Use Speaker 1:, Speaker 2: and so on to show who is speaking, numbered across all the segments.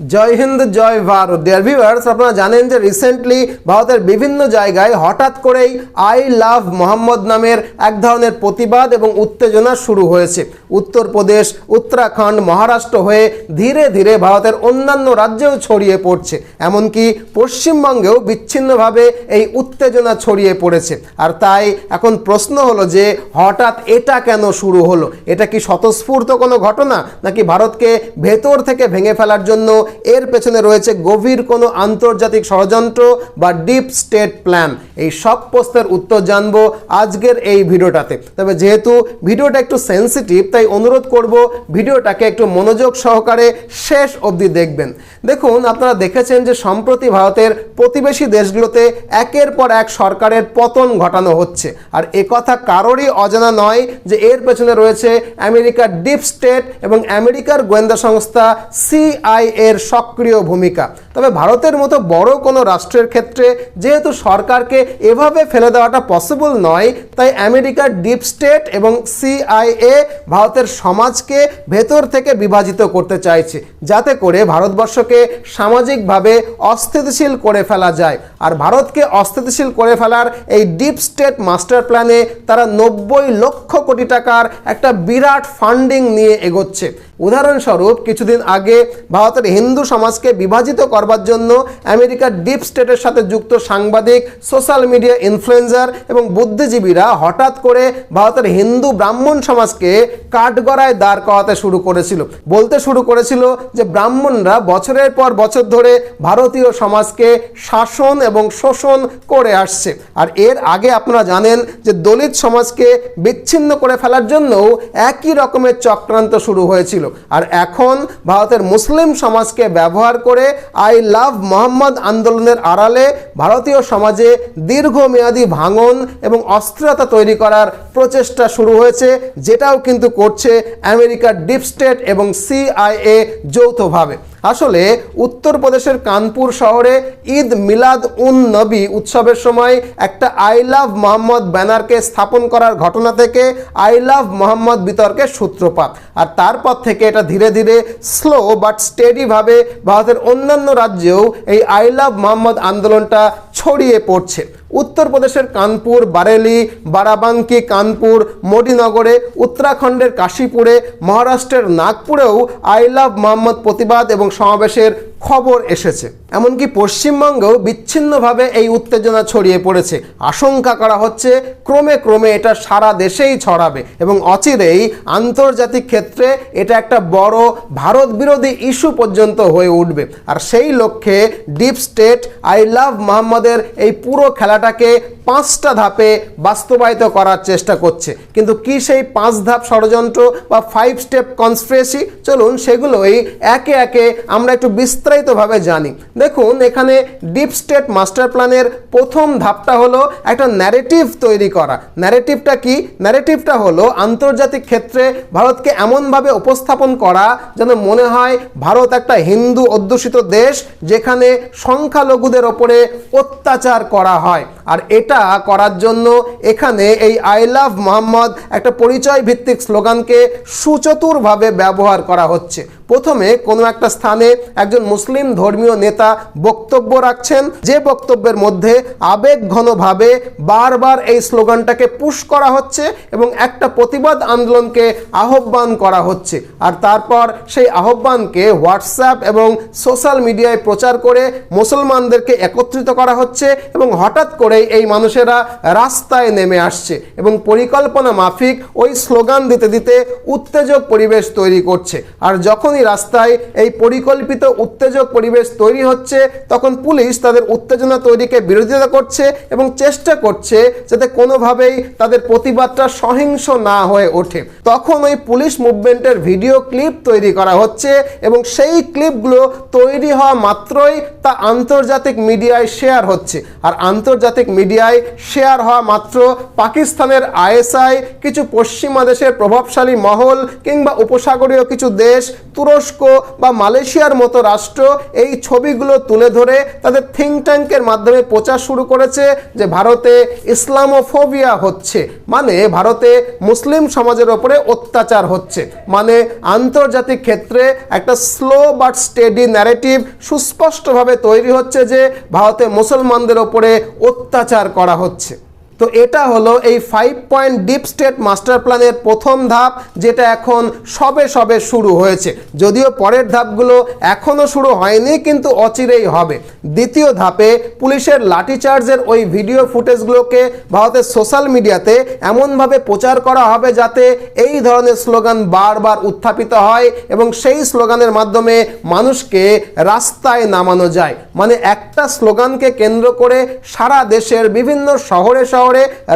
Speaker 1: জয় হিন্দ, জয় Bharat. Dear viewers আপনারা জানেন যে রিসেন্টলি ভারতের বিভিন্ন জায়গায় হঠাৎ করেই আই লাভ মোহাম্মদ নামের এক ধরনের প্রতিবাদ এবং উত্তেজনা শুরু হয়েছে। উত্তরপ্রদেশ, উত্তরাখণ্ড, মহারাষ্ট্র হয়ে ধীরে ধীরে ভারতের অন্যান্য রাজ্যেও ছড়িয়ে পড়ছে। এমনকি পশ্চিমবঙ্গেও বিচ্ছিন্নভাবে এই উত্তেজনা ছড়িয়ে পড়েছে। আর তাই এখন প্রশ্ন হলো যে হঠাৎ এটা কেন শুরু হলো? এটা কি স্বতঃস্ফূর্ত কোনো ঘটনা? নাকি ভারতকে ভেতর থেকে ভেঙে ফেলার জন্য এর পেছনে রয়েছে গভীর কোনো আন্তর্জাতিক ষড়যন্ত্র বা ডিপ স্টেট প্ল্যান এই সব প্রশ্নের উত্তর জানব আজকের এই ভিডিওটাতে। তবে যেহেতু ভিডিওটা একটু সেন্সিটিভ তাই অনুরোধ করব ভিডিওটাকে একটু মনোযোগ সহকারে শেষ অবধি দেখবেন। দেখুন, আপনারা দেখেছেন যে সম্প্রতি ভারতের প্রতিবেশী দেশগুলোতে একের পর এক সরকারের পতন ঘটানো হচ্ছে। আর একথা কারোরই অজানা নয় যে এর পেছনে রয়েছে আমেরিকার ডিপ স্টেট এবং আমেরিকার গোয়েন্দা সংস্থা সিআই এর সক্রিয় ভূমিকা। তবে ভারতের মতো বড় কোনো রাষ্ট্রের ক্ষেত্রে যেহেতু সরকারকে এভাবে ফেলে দেওয়াটা পসিবল নয়, তাই আমেরিকার ডিপ স্টেট এবং সিআইএ ভারতের সমাজকে ভেতর থেকে বিভাজিত করতে চাইছে, যাতে করে ভারতবর্ষকে সামাজিকভাবে অস্থিতিশীল করে ফেলা যায়। আর ভারতকে অস্থিতিশীল করে ফেলার এই ডিপ স্টেট মাস্টার প্ল্যানে তারা নব্বই লক্ষ কোটি টাকার একটা বিরাট ফান্ডিং নিয়ে এগোচ্ছে। উদাহরণস্বরূপ, কিছুদিন আগে ভারতের হিন্দু সমাজকে বিভাজিত করবার জন্য আমেরিকার ডিপ স্টেটের সাথে যুক্ত সাংবাদিক, সোশ্যাল মিডিয়া ইনফ্লুয়েন্সার এবং বুদ্ধিজীবীরা হঠাৎ করে ভারতের হিন্দু ব্রাহ্মণ সমাজকে কাঠগড়ায় দাঁড় করাতে শুরু করেছিল। বলতে শুরু করেছিল যে ব্রাহ্মণরা বছরের পর বছর ধরে ভারতীয় সমাজকে শাসন এবং শোষণ করে আসছে। আর এর আগে আপনারা জানেন যে দলিত সমাজকে বিচ্ছিন্ন করে ফেলার জন্যও একই রকমের চক্রান্ত শুরু হয়েছিল। আর এখন ভারতের মুসলিম সমাজকে ব্যবহার করে আই লাভ মোহাম্মদ আন্দোলনের আড়ালে ভারতীয় সমাজে দীর্ঘমেয়াদী ভাঙন এবং অস্থিরতা তৈরি করার প্রচেষ্টা শুরু হয়েছে, যেটাও কিন্তু করছে আমেরিকার ডিপ স্টেট এবং সিআইএ যৌথভাবে। আসলে উত্তরপ্রদেশের কানপুর শহরে ঈদ মিলাদ উন নবী উৎসবের সময় একটা আই লাভ মোহাম্মদ ব্যানারকে স্থাপন করার ঘটনা থেকে আই লাভ মোহাম্মদ বিতর্কের সূত্রপাত। আর তারপর থেকে এটা ধীরে ধীরে স্লো বাট স্টেডিভাবে ভারতের অন্যান্য রাজ্যেও এই আই লাভ মোহাম্মদ আন্দোলনটা ছড়িয়ে পড়ছে। উত্তরপ্রদেশের কানপুর, বারেলি, বারাবাঙ্কি, কানপুর মডিনগরে উত্তরাখণ্ডের কাশীপুরে, মহারাষ্ট্রের নাগপুরেও আই লাভ মোহাম্মদ প্রতিবাদ এবং সমাবেশের খবর এসেছে। এমনকি পশ্চিমবঙ্গেও বিচ্ছিন্নভাবে এই উত্তেজনা ছড়িয়ে পড়েছে। আশঙ্কা করা হচ্ছে ক্রমে ক্রমে এটা সারা দেশেই ছড়াবে এবং অচিরেই আন্তর্জাতিক ক্ষেত্রে এটা একটা বড় ভারত বিরোধী ইস্যু পর্যন্ত হয়ে উঠবে। আর সেই লক্ষ্যে ডিপ স্টেট আই লাভ মোহাম্মদের এই পুরো খেলাটাকে পাঁচটা ধাপে বাস্তবায়িত করার চেষ্টা করছে। কিন্তু কি সেই পাঁচ ধাপ ষড়যন্ত্র বা ফাইভ স্টেপ কনস্পিরেসি চলুন সেগুলোই একে একে আমরা একটু বিস্তারিতভাবে জানি। দেখুন, এখানে ডিপ স্টেট মাস্টার প্ল্যানের প্রথম ধাপটা হলো একটা ন্যারেটিভ তৈরি করা। ন্যারেটিভটা কি? ন্যারেটিভটা হলো আন্তর্জাতিক ক্ষেত্রে ভারতকে এমনভাবে উপস্থাপন করা যেন মনে হয় ভারত একটা হিন্দু অধ্যুষিত দেশ যেখানে সংখ্যালঘুদের ওপরে অত্যাচার করা হয়। আর এটা করার জন্য এখানে এই আই লাভ মোহাম্মদ একটা পরিচয় ভিত্তিক স্লোগানকে সুচতুরভাবে ব্যবহার করা হচ্ছে। প্রথমে কোনো একটা স্থানে একজন মুসলিম ধর্মীয় নেতা বক্তব্য রাখছেন। যে বক্তব্যের মধ্যে আবেগঘনভাবে বারবার এই স্লোগানটাকে পুশ করা হচ্ছে এবং একটা প্রতিবাদ আন্দোলনকে আহ্বান করা হচ্ছে। আর তারপর সেই আহ্বানকে হোয়াটসঅ্যাপ এবং সোশ্যাল মিডিয়ায় প্রচার করে মুসলমানদেরকে একত্রিত করা হচ্ছে এবং হঠাৎ করেই এই মানুষেরা রাস্তায় নেমে আসছে এবং পরিকল্পনা মাফিক ওই স্লোগান দিতে দিতে উত্তেজক পরিবেশ তৈরি করছে। আর যখনই রাস্তায় এই পরিকল্পিত উত্তেজক পরিবেশ তৈরি হচ্ছে, তখন পুলিশ তাদের উত্তেজনা তৈরিকে বিরোধিতা করছে এবং চেষ্টা করছে যাতে কোনোভাবেই তাদের প্রতিবাদটা সহিংস না হয়ে ওঠে। তখন ওই পুলিশ মুভমেন্টের ভিডিও ক্লিপ তৈরি করা হচ্ছে এবং সেই ক্লিপগুলো তৈরি হওয়া মাত্রই তা আন্তর্জাতিক মিডিয়ায় শেয়ার হচ্ছে। আর আন্তর্জাতিক আন্তর্জাতিক মিডিয়ায় শেয়ার হওয়া মাত্র পাকিস্তানের আইএসআই, কিছু পশ্চিমা দেশের প্রভাবশালী মহল কিংবা উপসাগরীয় কিছু দেশ তুরস্ক বা মালয়েশিয়ার মতো রাষ্ট্র এই ছবিগুলো তুলে ধরে তাদের থিঙ্ক ট্যাঙ্কের মাধ্যমে প্রচার শুরু করেছে যে ভারতে ইসলামোফোবিয়া হচ্ছে। মানে ভারতে মুসলিম সমাজের ওপরে অত্যাচার হচ্ছে। মানে আন্তর্জাতিক ক্ষেত্রে একটা স্লো বাট স্টেডি ন্যারেটিভ সুস্পষ্টভাবে তৈরি হচ্ছে যে ভারতে মুসলমানদের ওপরে অত্যাচার করা হচ্ছে। তো এটা হলো এই five point deep state master প্ল্যানের প্রথম ধাপ, যেটা এখন সবে সবে শুরু হয়েছে। যদিও পরের ধাপগুলো এখনও শুরু হয়নি, কিন্তু অচিরেই হবে। দ্বিতীয় ধাপে পুলিশের লাঠিচার্জের ওই ভিডিও ফুটেজগুলোকে ভারতের সোশ্যাল মিডিয়াতে এমনভাবে প্রচার করা হবে যাতে এই ধরনের স্লোগান বারবার উত্থাপিত হয় এবং সেই স্লোগানের মাধ্যমে মানুষকে রাস্তায় নামানো যায়। মানে একটা স্লোগানকে কেন্দ্র করে সারা দেশের বিভিন্ন শহরে শহরে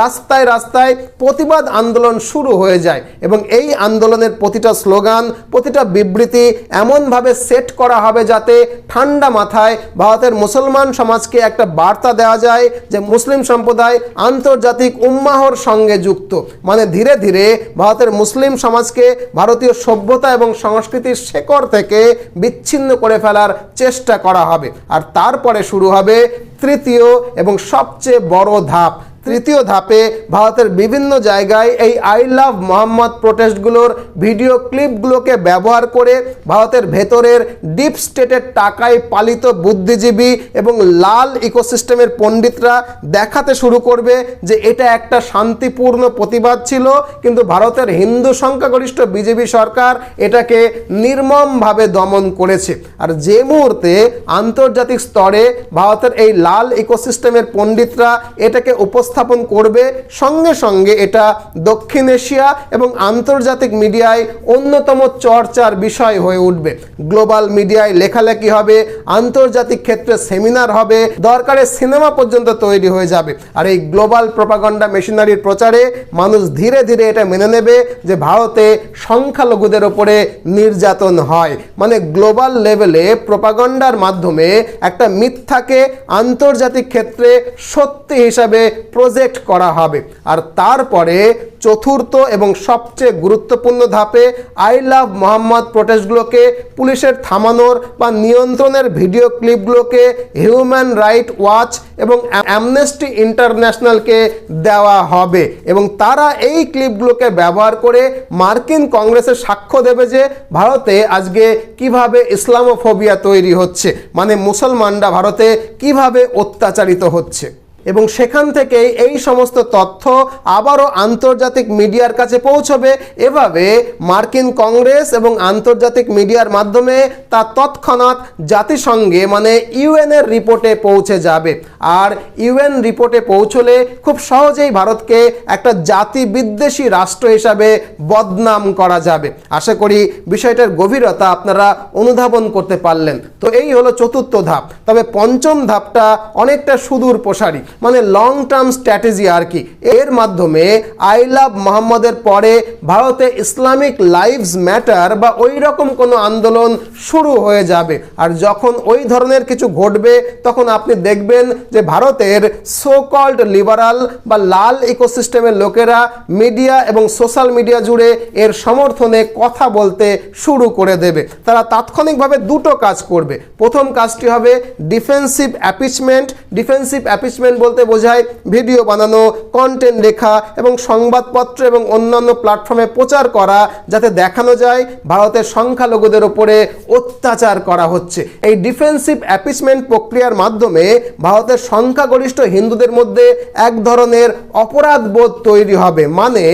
Speaker 1: রাস্তায় রাস্তায় প্রতিবাদ আন্দোলন শুরু হয়ে যায় এবং এই আন্দোলনের প্রতিটা স্লোগান, প্রতিটা বিবৃতি এমনভাবে সেট করা হবে যাতে ঠান্ডা মাথায় ভারতের মুসলমান সমাজকে একটা বার্তা দেওয়া যায় যে মুসলিম সম্প্রদায় আন্তর্জাতিক উম্মাহর সঙ্গে যুক্ত। মানে ধীরে ধীরে ভারতের মুসলিম সমাজকে ভারতীয় সভ্যতা এবং সংস্কৃতির শেকড় থেকে বিচ্ছিন্ন করে ফেলার চেষ্টা করা হবে। আর তারপরে শুরু হবে তৃতীয় এবং সবচেয়ে বড় ধাপ। তৃতীয় ধাপে ভারতের বিভিন্ন জায়গায় এই আই লাভ মোহাম্মদ প্রোটেস্টগুলোর ভিডিও ক্লিপগুলোকে ব্যবহার করে ভারতের ভেতরের ডিপ স্টেটের টাকায় পালিত বুদ্ধিজীবী এবং লাল ইকোসিস্টেমের পণ্ডিতরা দেখাতে শুরু করবে যে এটা একটা শান্তিপূর্ণ প্রতিবাদ ছিল, কিন্তু ভারতের হিন্দু সংখ্যাগরিষ্ঠ বিজেপি সরকার এটাকে নির্মমভাবে দমন করেছে। আর যে মুহূর্তে আন্তর্জাতিক স্তরে ভারতের এই লাল ইকোসিস্টেমের পণ্ডিতরা এটাকে উপস্থাপন করবে, সঙ্গে সঙ্গে এটা দক্ষিণ এশিয়া এবং আন্তর্জাতিক মিডিয়ায় অন্যতম চর্চার বিষয় হয়ে উঠবে। গ্লোবাল মিডিয়ায় লেখালেখি হবে, আন্তর্জাতিক ক্ষেত্রে সেমিনার হবে, দরকারে সিনেমা পর্যন্ত তৈরি হয়ে যাবে। আর এই গ্লোবাল প্রপাগন্ডা মেশিনারির প্রচারে মানুষ ধীরে ধীরে এটা মেনে নেবে যে ভারতে সংখ্যালঘুদের ওপরে নির্যাতন হয়। মানে গ্লোবাল লেভেলে প্রপাগন্ডার মাধ্যমে একটা মিথ্যাকে আন্তর্জাতিক ক্ষেত্রে সত্যি হিসাবে প্রজেক্ট করা হবে। আর তারপরে চতুর্থ এবং সবচেয়ে গুরুত্বপূর্ণ ধাপে আই লাভ মোহাম্মদ প্রোটেস্টগুলোকে পুলিশের থামানোর বা নিয়ন্ত্রণের ভিডিও ক্লিপগুলোকে হিউম্যান রাইট ওয়াচ এবং অ্যামনেস্টি ইন্টারন্যাশনালকে দেওয়া হবে। এবং তারা এই ক্লিপগুলোকে ব্যবহার করে মার্কিন কংগ্রেসের সাক্ষ্য দেবে যে ভারতে আজকে কীভাবে ইসলামোফোবিয়া তৈরি হচ্ছে মানে মুসলমানরা ভারতে কীভাবে অত্যাচারিত হচ্ছে। এবং সেখান থেকে এই সমস্ত তথ্য আবারও আন্তর্জাতিক মিডিয়ার কাছে পৌঁছবে। এভাবে মার্কিন কংগ্রেস এবং আন্তর্জাতিক মিডিয়ার মাধ্যমে তা তৎক্ষণাৎ জাতিসংঘে মানে ইউএনের রিপোর্টে পৌঁছে যাবে। আর ইউএন রিপোর্টে পৌঁছলে খুব সহজেই ভারতকে একটা জাতি বিদ্বেষী রাষ্ট্র হিসাবে বদনাম করা যাবে। আশা করি বিষয়টার গভীরতা আপনারা অনুধাবন করতে পারলেন। তো এই হলো চতুর্থ ধাপ। তবে পঞ্চম ধাপটা অনেকটা সুদূর প্রসারী মানে লং টার্ম স্ট্র্যাটেজি আর কি। এর মাধ্যমে আই লাভ মোহাম্মদের পরে ভারতে ইসলামিক লাইভস ম্যাটার বা ওই রকম কোনো আন্দোলন শুরু হয়ে যাবে। আর যখন ওই ধরনের কিছু ঘটবে, তখন আপনি দেখবেন যে ভারতের সো কল্ড লিবারাল বা লাল ইকোসিস্টেমের লোকেরা মিডিয়া এবং সোশ্যাল মিডিয়া জুড়ে এর সমর্থনে কথা বলতে শুরু করে দেবে। তারা তাৎক্ষণিকভাবে দুটো কাজ করবে। প্রথম কাজটি হবে ডিফেন্সিভ অ্যাপিচমেন্ট ডিফেন্সিভ অ্যাপিচমেন্ট বলতে বোঝায় ভিডিও বানানো কন্টেন্ট লেখা এবং সংবাদপত্র এবং অন্যান্য প্ল্যাটফর্মে প্রচার করা যাতে দেখানো যায় ভারতের সংখ্যালঘুদের ওপরে অত্যাচার করা হচ্ছে। এই ডিফেন্সিভ অ্যাপিসমেন্ট প্রক্রিয়ার মাধ্যমে ভারতের সংখ্যাগরিষ্ঠ হিন্দুদের মধ্যে এক ধরনের অপরাধ বোধ তৈরি হবে। মানে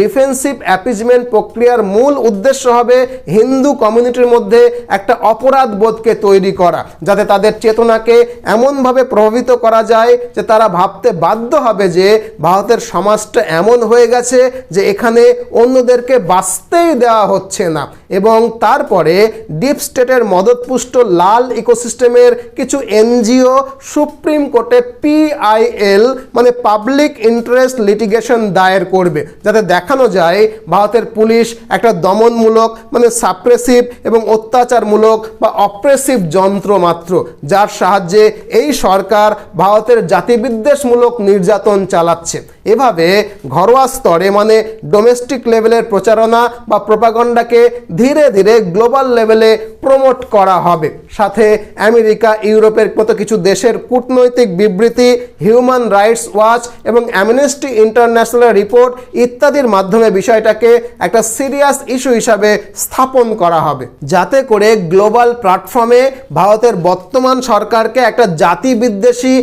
Speaker 1: ডিফেন্সিভ অ্যাপিচমেন্ট প্রক্রিয়ার মূল উদ্দেশ্য হবে হিন্দু কমিউনিটির মধ্যে একটা অপরাধ বোধকে তৈরি করা, যাতে তাদের চেতনাকে এমনভাবে প্রভাবিত করা যায় যে তারা ভাবতে বাধ্য হবে যে ভারতের সমাজটা এমন হয়ে গেছে যে এখানে অন্যদেরকে বাঁচতেই দেওয়া হচ্ছে না। এবং তারপরে ডিপ স্টেটের মদতপুষ্ট লাল ইকোসিস্টেমের কিছু এনজিও, সুপ্রিম কোর্টে পিআইএল মানে পাবলিক ইন্টারেস্ট লিটিগেশন দায়ের করবে। যাতে দেখানো যায় ভারতের পুলিশ একটা দমনমূলক মানে সাপ্রেসিভ এবং অত্যাচারমূলক বা অপ্রেসিভ যন্ত্র মাত্র, যার সাহায্যে এই সরকার ভারতের জাতিবিদ্বেষমূলক নির্যাতন চালাচ্ছে। এভাবে ঘরোয়া স্তরে মানে ডোমেস্টিক লেভেলের প্রচারণা বা প্রপাগন্ডাকে ধীরে ধীরে গ্লোবাল লেভেলে প্রমোট করা হবে। সাথে আমেরিকা, ইউরোপের মতো কিছু দেশের কূটনৈতিক বিবৃতি হিউম্যান রাইটস ওয়াচ এবং অ্যামনেস্টি ইন্টারন্যাশনাল রিপোর্ট ইত্যাদির মাধ্যমে বিষয়টাকে একটা সিরিয়াস ইস্যু হিসাবে স্থাপন করা হবে। যাতে করে গ্লোবাল প্ল্যাটফর্মে ভারতের বর্তমান সরকারকে একটা জাতি বিদ্বেষী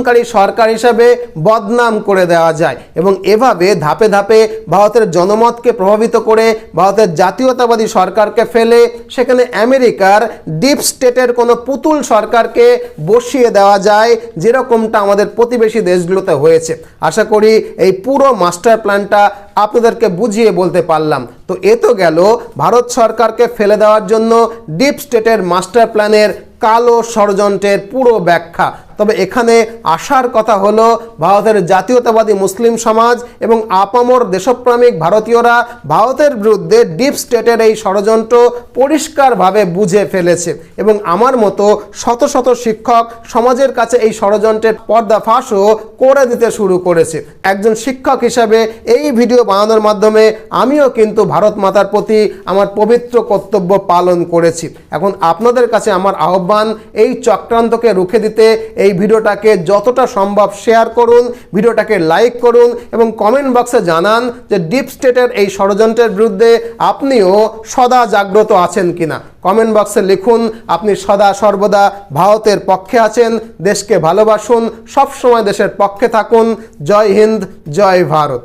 Speaker 1: নির্যাতনকারী সরকার হিসাবে বদনাম করে দেওয়া যায় এবং এভাবে ধাপে ধাপে ভারতের জনমতকে প্রভাবিত করে ভারতের জাতীয়তাবাদী সরকারকে ফেলে সেখানে আমেরিকার ডিপ স্টেটের কোনো পুতুল সরকারকে বসিয়ে দেওয়া যায় যেরকমটা আমাদের প্রতিবেশী দেশগুলোতে হয়েছে। আশা করি এই পুরো মাস্টার প্ল্যানটা আপনাদেরকে বুঝিয়ে বলতে পারলাম। তো এ তো গেল ভারত সরকারকে ফেলে দেওয়ার জন্য ডিপ স্টেটের মাস্টার প্ল্যানের কালো ষড়যন্ত্রের পুরো ব্যাখ্যা। তবে এখানে আসার কথা হলো, ভারতের জাতীয়তাবাদী মুসলিম সমাজ এবং আপামর দেশপ্রেমিক ভারতীয়রা ভারতের বিরুদ্ধে ডিপ স্টেটের এই ষড়যন্ত্র পরিষ্কারভাবে বুঝে ফেলেছে এবং আমার মতো শত শত শিক্ষক সমাজের কাছে এই ষড়যন্ত্রের পর্দাফাঁসও করে দিতে শুরু করেছে। একজন শিক্ষক হিসাবে এই ভিডিও বানানোর মাধ্যমে আমিও কিন্তু ভারত মাতার প্রতি আমার পবিত্র কর্তব্য পালন করেছি। এখন আপনাদের কাছে আমার আহ্বান, এই চক্রান্তকে রুখে দিতে এই ভিডিওটাকে যতটা সম্ভব শেয়ার করুন, ভিডিওটাকে লাইক করুন এবং কমেন্ট বক্সে জানান যে ডিপ স্টেটের এই ষড়যন্ত্রের বিরুদ্ধে আপনিও সদা জাগ্রত আছেন কিনা। কমেন্ট বক্সে লিখুন, আপনি সদা সর্বদা ভারতের পক্ষে আছেন, দেশকে ভালোবাসুন, সবসময় দেশের পক্ষে থাকুন। জয় হিন্দ, জয় ভারত।